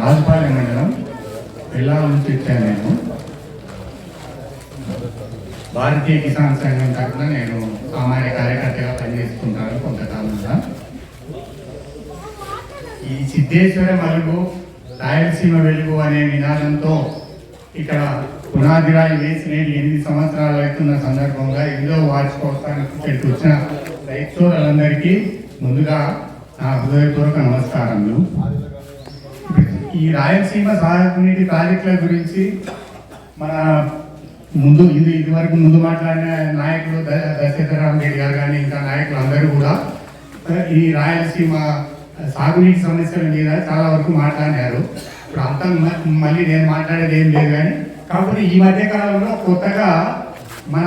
రాజపాలెం మండలం పిల్లల నుంచి వచ్చాను నేను. భారతీయ కిసాన్ సంఘం తరఫున నేను సామాన్య కార్యకర్తగా పనిచేసుకుంటాను కొంతకాలంగా. ఈ సిద్ధేశ్వర మలుగు రాయలసీమ వెలుగు అనే నినాదంతో ఇక్కడ పునాది రాయి వేసి నేను ఎనిమిది సంవత్సరాలు అవుతున్న సందర్భంగా ఎనిమిదో వార్షికోత్సవానికి వచ్చిన రైతు ముందుగా హృదయపూర్వక నమస్కారములు. ఈ రాయలసీమ సాగునీటి ప్రాజెక్టుల గురించి మన ముందు ఇది ఇదివరకు ముందు మాట్లాడిన నాయకులు ద- దశరథరామ్ రెడ్డి గారు కానీ ఇంకా నాయకులు అందరూ కూడా ఈ రాయలసీమ సాగునీటి సమస్యల మీద చాలా వరకు మాట్లాడారు ఇప్పుడు అంతా మళ్ళీ నేను మాట్లాడేది ఏం లేదు కానీ కాకపోతే ఈ మధ్య కాలంలో కొత్తగా మన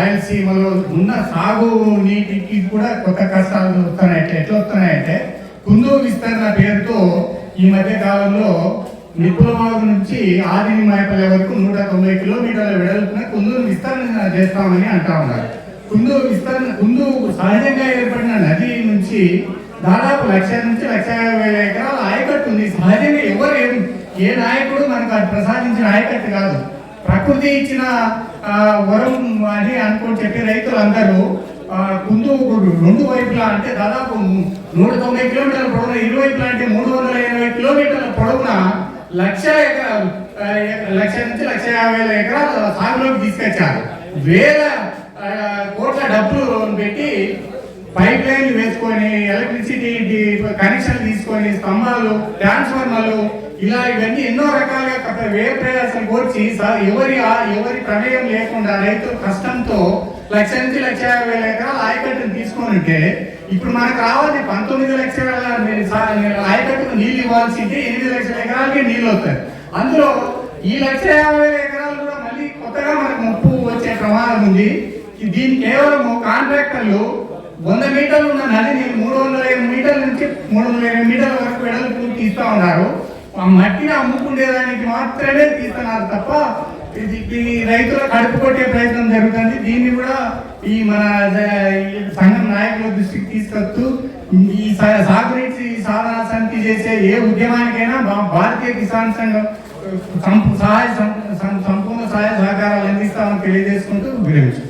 రాయలసీమలో ఉన్న సాగు నీటికి కూడా కొత్త కష్టాలు వస్తున్నాయంటే ఎట్లా వస్తున్నాయంటే కుందూరు విస్తరణ పేరుతో ఈ మధ్య కాలంలో నిపులమాగు నుంచి ఆదిని మాయపల్లి వరకు నూట తొంభై కిలోమీటర్ల వెడల్పున కుందూరు విస్తరణ చేస్తామని అంటా ఉన్నారు. కుందూరు విస్తరణ కుందూరు సహజంగా ఏర్పడిన నది నుంచి దాదాపు లక్ష నుంచి లక్ష యాభై ఎకరాల ఆయకట్టు ఉంది. సహజంగా ఎవరు ఏ నాయకుడు మనకు అది ప్రసాదించిన ఆయకట్టు కాదు. ప్రకృతి ఇచ్చిన వరం అని అనుకొని చెప్పే రైతులందరూ ముందు కుందు రెండు వైపులా అంటే దాదాపు నూట తొంభై కిలోమీటర్ల పొడవున ఇరువైపులా అంటే మూడు వందల ఇరవై కిలోమీటర్ల పొడవున లక్ష లక్ష నుంచి లక్ష యాభై వేల ఎకరాలు సాగులోకి తీసుకొచ్చారు. వేల కోట్ల డబ్బులు పెట్టి పైప్ లైన్లు వేసుకొని ఎలక్ట్రిసిటీ కనెక్షన్ తీసుకొని స్తంభాలు ట్రాన్స్ఫార్మర్లు ఇలా ఇవన్నీ ఎన్నో రకాలుగా వేరే ప్రయాసం కోర్చి ఎవరి ఎవరి ప్రమేయం లేకుండా రైతుల కష్టంతో లక్ష నుంచి లక్ష యాభై వేల ఎకరాల ఆయకట్టును తీసుకొని ఉంటే ఇప్పుడు మనకు రావాలి పంతొమ్మిది లక్షల ఆయకట్టుకు నీళ్ళు ఇవ్వాల్సిందే ఎనిమిది లక్షల ఎకరాలకే నీళ్ళు వస్తాయి. అందులో ఈ లక్ష యాభై వేల ఎకరాలు కూడా మళ్ళీ కొత్తగా మనకు ముప్పు వచ్చే ప్రమాదం ఉంది. దీని కేవలం కాంట్రాక్టర్లు వంద మీటర్లు ఉన్న నదిని మూడు వందల ఇరవై మీటర్ల నుంచి మూడు వందల ఇరవై మీటర్ల వరకు వెడల్పు తీస్తూ ఉన్నారు. ఆ మట్టిని అమ్ముకునేదానికి మాత్రమే తీస్తున్నారు తప్ప ఇది ఇది రైతుల కడుపు కొట్టే ప్రయత్నం జరుగుతుంది. దీన్ని కూడా ఈ మన ఈ సంఘం నాయకుల దృష్టికి తీసుకొస్తూ ఈ సాగునీటి సాధన సమితి చేసే ఏ ఉద్యమానికైనా భా- భారతీయ కిసాన్ సంఘం సంపూ- సహాయ సం- సంపూర్ణ సహాయ సహకారాలు అందిస్తామని తెలియజేసుకుంటూ విరమించు.